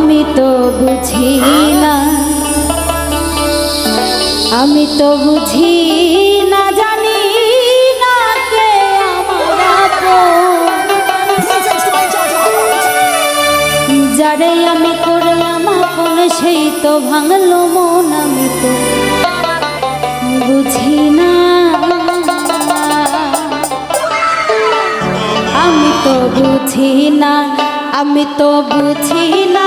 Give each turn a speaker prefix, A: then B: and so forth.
A: আমি তো বুঝি না আমি তো বুঝি না জানি আমি করলাম সেই তো ভাঙলো মন আমি তো বুঝি না আমি তো বুঝি না আমি তো বুঝি না